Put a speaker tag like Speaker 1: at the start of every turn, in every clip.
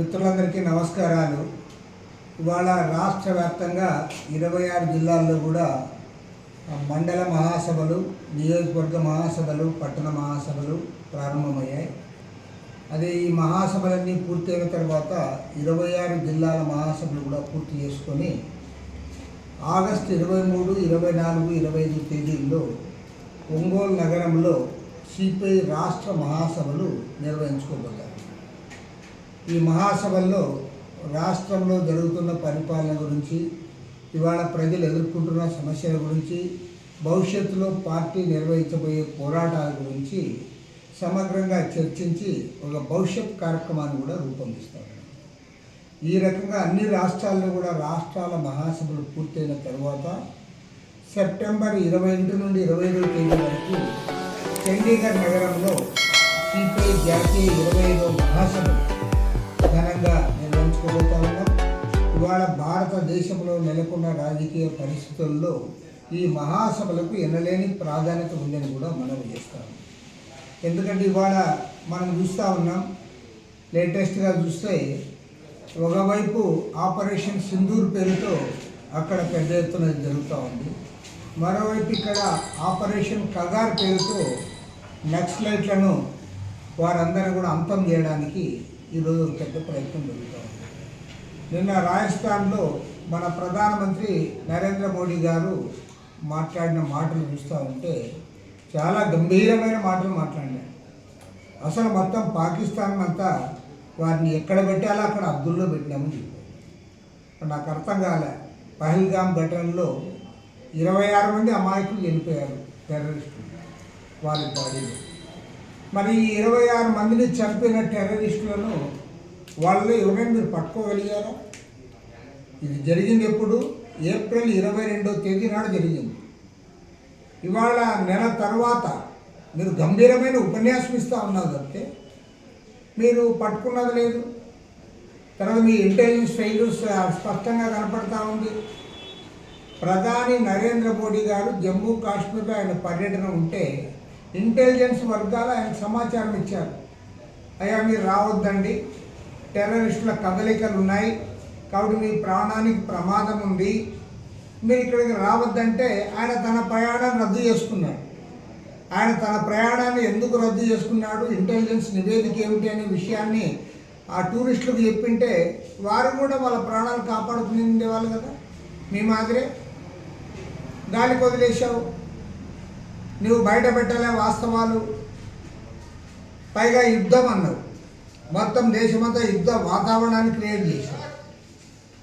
Speaker 1: మిత్రులందరికీ నమస్కారాలు. ఇవాళ రాష్ట్ర వ్యాప్తంగా ఇరవై ఆరు జిల్లాల్లో కూడా మండల మహాసభలు నియోజకవర్గ మహాసభలు పట్టణ మహాసభలు ప్రారంభమయ్యాయి. అదే ఈ మహాసభలన్నీ పూర్తయిన తర్వాత ఇరవై ఆరు జిల్లాల మహాసభలు కూడా పూర్తి చేసుకొని ఆగస్టు ఇరవై మూడు ఇరవై నాలుగు ఇరవై ఐదు తేదీల్లో ఒంగోలు నగరంలో సిపిఐ రాష్ట్ర మహాసభలు నిర్వహించుకోబోతారు ఈ మహాసభల్లో రాష్ట్రంలో జరుగుతున్న పరిపాలన గురించి ఇవాళ ప్రజలు ఎదుర్కొంటున్న సమస్యల గురించి భవిష్యత్తులో పార్టీ నిర్వహించబోయే పోరాటాల గురించి సమగ్రంగా చర్చించి ఒక భవిష్యత్ కార్యక్రమాన్ని కూడా రూపొందిస్తారు. ఈ రకంగా అన్ని రాష్ట్రాల్లో కూడా రాష్ట్రాల మహాసభలు పూర్తయిన తర్వాత సెప్టెంబర్ ఇరవై ఒకటి నుండి ఇరవై ఐదవ తేదీ వరకు చండీగఢ్ నగరంలో సిపిఐ జాతీయ ఇరవై ఐదవ మహాసభ ఘనంగా నిర్వహించుకోబోతా ఉన్నాం ఇవాళ భారతదేశంలో నెలకొన్న రాజకీయ పరిస్థితుల్లో ఈ మహాసభలకు ఎనలేని ప్రాధాన్యత ఉందని కూడా మనం చేస్తాం. ఎందుకంటే ఇవాళ మనం చూస్తూ ఉన్నాం లేటెస్ట్గా చూస్తే ఒకవైపు ఆపరేషన్ సింధూర్ పేరుతో అక్కడ పెద్ద ఎత్తున జరుగుతూ ఉంది. మరోవైపు ఇక్కడ ఆపరేషన్ కగార్ పేరుతో నక్సలైట్లను వారందరూ కూడా అంతం చేయడానికి ఈరోజు పెద్ద ప్రయత్నం జరుగుతూ ఉంది. నిన్న రాజస్థాన్లో మన ప్రధానమంత్రి నరేంద్ర మోడీ గారు మాట్లాడిన మాటలు చూస్తూ ఉంటే చాలా గంభీరమైన మాటలు మాట్లాడినారు. అసలు మొత్తం పాకిస్తాన్ అంతా వారిని ఎక్కడ పెట్టాలో అక్కడ అబ్దుల్లో పెట్టినామని చెప్పారు. నాకు అర్థం కాలే. పహల్గామ్ ఘటనలో ఇరవై ఆరు మంది అమాయకులు చనిపోయారు టెర్రరిస్టులు. వాళ్ళ బాడీలో. మరి ఇరవై ఆరు మందిని చంపిన టెర్రరిస్టులను వాళ్ళు ఎవరైనా మీరు పట్టుకోగలిగారా? ఇది జరిగింది ఎప్పుడు? ఏప్రిల్ ఇరవై రెండో తేదీ నాడు జరిగింది. ఇవాళ నెల తర్వాత మీరు గంభీరమైన ఉపన్యాసం ఇస్తూ ఉన్నారు తప్పితే మీరు పట్టుకున్నది లేదు. తర్వాత మీ ఇంటెలిజెన్స్ ఫెయిల్యూస్ స్పష్టంగా కనపడతా ఉంది. ప్రధాని నరేంద్ర మోడీ గారు జమ్మూ కాశ్మీర్లో ఆయన పర్యటన ఉంటే ఇంటెలిజెన్స్ వర్గాలు ఆయన సమాచారం ఇచ్చారు. అయ్యా మీరు రావద్దండి. టెర్రరిస్టుల కదలికలు ఉన్నాయి. కాబట్టి మీ ప్రాణానికి ప్రమాదం ఉంది. మీరు ఇక్కడికి రావద్దంటే ఆయన తన ప్రయాణాన్ని రద్దు చేసుకున్నాడు. ఆయన తన ప్రయాణాన్ని ఎందుకు రద్దు చేసుకున్నాడు? ఇంటెలిజెన్స్ నివేదిక ఏమిటి అనే విషయాన్ని ఆ టూరిస్టులకు చెప్పింటే వారు కూడా వాళ్ళ ప్రాణాలు కాపాడుకుని ఉండేవాళ్ళు కదా. మీ మాదిరే. గాలికి వదిలేశావు. నువ్వు బయట పెట్టలే వాస్తవాలు. పైగా యుద్ధం అన్నావు. మొత్తం దేశమంతా యుద్ధ వాతావరణాన్ని క్రియేట్ చేశావు.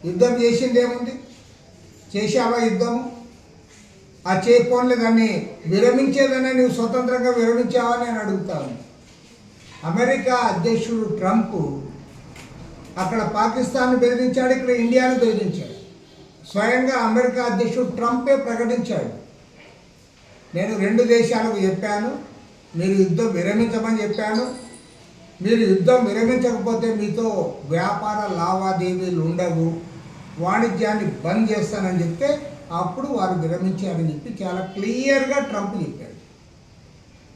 Speaker 1: యుద్ధం చేసింది ఏముంది? చేశావా యుద్ధము? ఆ చేయకపోలే దాన్ని విరమించేదనే నువ్వు స్వతంత్రంగా విరమించావా అని నేను అడుగుతాను అమెరికా అధ్యక్షుడు ట్రంప్ అక్కడ పాకిస్తాన్ బెదిరించాడు ఇక్కడ ఇండియాను బెదిరించాడు. స్వయంగా అమెరికా అధ్యక్షుడు ట్రంపే ప్రకటించాడు. నేను రెండు దేశాలకు చెప్పాను మీరు యుద్ధం విరమించమని చెప్పాను. మీరు యుద్ధం విరమించకపోతే మీతో వ్యాపార లావాదేవీలు ఉండవు వాణిజ్యాన్ని బంద్ చేస్తానని చెప్తే అప్పుడు వారు విరమించారని చెప్పి చాలా క్లియర్గా ట్రంప్ చెప్పాడు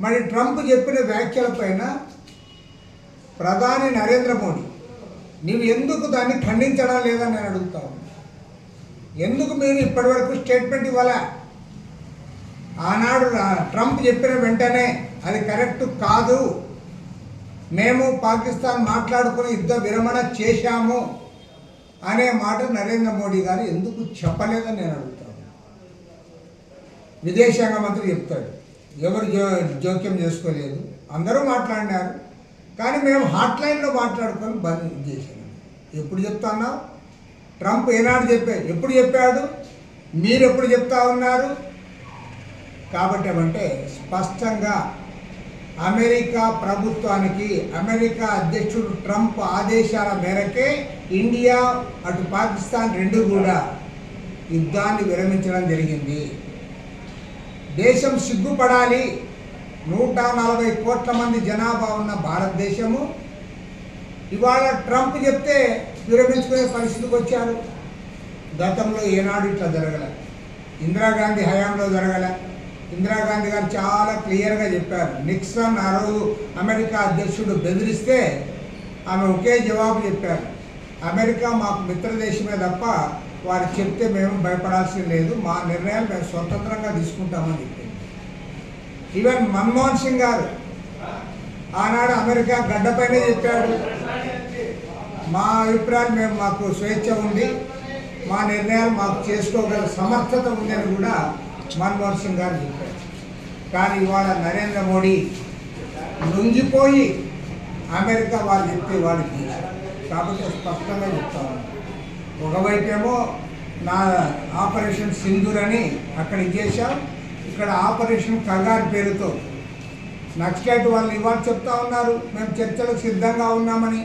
Speaker 1: మరి ట్రంప్ చెప్పిన వ్యాఖ్యలపైన ప్రధాని నరేంద్ర మోడీ నీవు ఎందుకు దాన్ని ఖండించడం లేదని నేను అడుగుతాను ఎందుకు మీరు ఇప్పటివరకు స్టేట్మెంట్ ఇవ్వాలా? ఆనాడు ట్రంప్ చెప్పిన వెంటనే అది కరెక్ట్ కాదు. మేము పాకిస్తాన్ మాట్లాడుకుని యుద్ధ విరమణ చేశాము అనే మాట నరేంద్ర మోడీ గారు ఎందుకు చెప్పలేదని నేను అడుగుతాను. విదేశాంగ మంత్రి చెప్తాడు. ఎవరు జో జోక్యం చేసుకోలేదు. అందరూ మాట్లాడినారు. కానీ మేము హాట్లైన్లో మాట్లాడుకొని బంద్ చేశాము. ఎప్పుడు చెప్తున్నావు ట్రంప్ ఏనాడు చెప్పాడు ఎప్పుడు చెప్పాడు? మీరు ఎప్పుడు చెప్తా ఉన్నారు? కాబట్టి ఏమంటే స్పష్టంగా అమెరికా ప్రభుత్వానికి అమెరికా అధ్యక్షుడు ట్రంప్ ఆదేశాల మేరకే ఇండియా అటు పాకిస్తాన్ రెండు కూడా యుద్ధాన్ని విరమించడం జరిగింది. దేశం సిగ్గుపడాలి. నూట నలభై కోట్ల మంది జనాభా ఉన్న భారతదేశము. ఇవాళ ట్రంప్ చెప్తే విరమించుకునే పరిస్థితికి వచ్చారు. గతంలో ఏనాడు ఇట్లా జరగలే. ఇందిరాగాంధీ హయాంలో జరగలే. ఇందిరాగాంధీ గారు చాలా క్లియర్గా చెప్పారు. నిక్సన్ ఆ రోజు అమెరికా అధ్యక్షుడు బెదిరిస్తే ఆమె ఒకే జవాబు చెప్పారు. అమెరికా మాకు మిత్రదేశమే తప్ప వారు చెప్తే మేము భయపడాల్సింది లేదు. మా నిర్ణయాలు మేము స్వతంత్రంగా తీసుకుంటామని చెప్పింది. ఈవెన్ మన్మోహన్ సింగ్ గారు ఆనాడు అమెరికా గడ్డపైనే చెప్పాడు. మా అభిప్రాయం మేము మాకు స్వేచ్ఛ ఉంది. మా నిర్ణయాలు మాకు చేసుకోగల సమర్థత ఉందని కూడా మన్మోహన్ సింగ్ గారు చెప్పారు. కానీ ఇవాళ నరేంద్ర మోడీ లొంగిపోయి అమెరికా వాళ్ళు చెప్తే వాళ్ళు కాబట్టి స్పష్టంగా చెప్తా ఒకవైపేమో నా ఆపరేషన్ సింధూర్ అని అక్కడ చేశాం. ఇక్కడ ఆపరేషన్ కగార్ పేరుతో నక్సలైట్ వాళ్ళు ఇవాళ చెప్తా ఉన్నారు. మేము చర్చలకు సిద్ధంగా ఉన్నామని.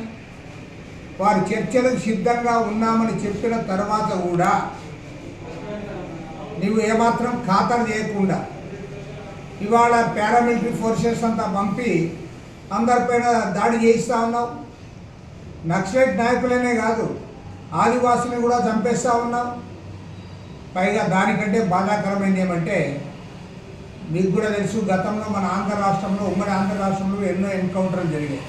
Speaker 1: వారు చర్చలకు సిద్ధంగా ఉన్నామని చెప్పిన తర్వాత కూడా నువ్వు ఏమాత్రం ఖాతరు చేయకుండా ఇవాళ పారామిలిటరీ ఫోర్సెస్ అంతా పంపి అందరిపైన దాడి చేయిస్తూ ఉన్నావు. నక్సలైట్ నాయకులనే కాదు ఆదివాసుని కూడా చంపేస్తూ ఉన్నావు. పైగా దానికంటే బాధాకరమైనది ఏమంటే మీకు కూడా తెలుసు గతంలో మన ఆంధ్ర రాష్ట్రంలో ఉమ్మడి ఆంధ్ర రాష్ట్రంలో ఎన్నో ఎన్కౌంటర్లు జరిగాయి.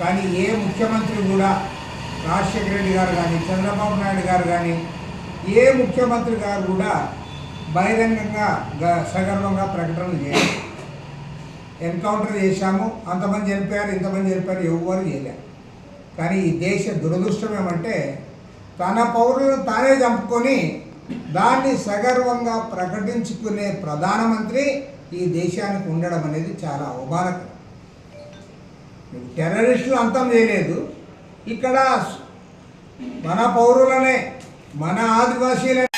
Speaker 1: కానీ ఏ ముఖ్యమంత్రి కూడా రాజశేఖర రెడ్డి గారు కానీ చంద్రబాబు నాయుడు గారు కానీ ఏ ముఖ్యమంత్రి గారు కూడా బహిరంగంగా గ- సగర్వంగా ప్రకటనలు చేయాలి. ఎన్కౌంటర్ చేశాము అంతమంది చనిపోయారు ఇంతమంది చనిపోయారు ఎవరు చేయలేరు కానీ ఈ దేశ దురదృష్టం ఏమంటే తన పౌరులను తానే చంపుకొని దాన్ని సగర్వంగా ప్రకటించుకునే ప్రధానమంత్రి ఈ దేశానికి ఉండడం అనేది చాలా అవమానకరం టెర్రరిస్టులు అంతం చేయలేదు. ఇక్కడ మన పౌరులనే మన ఆదివాసీలనే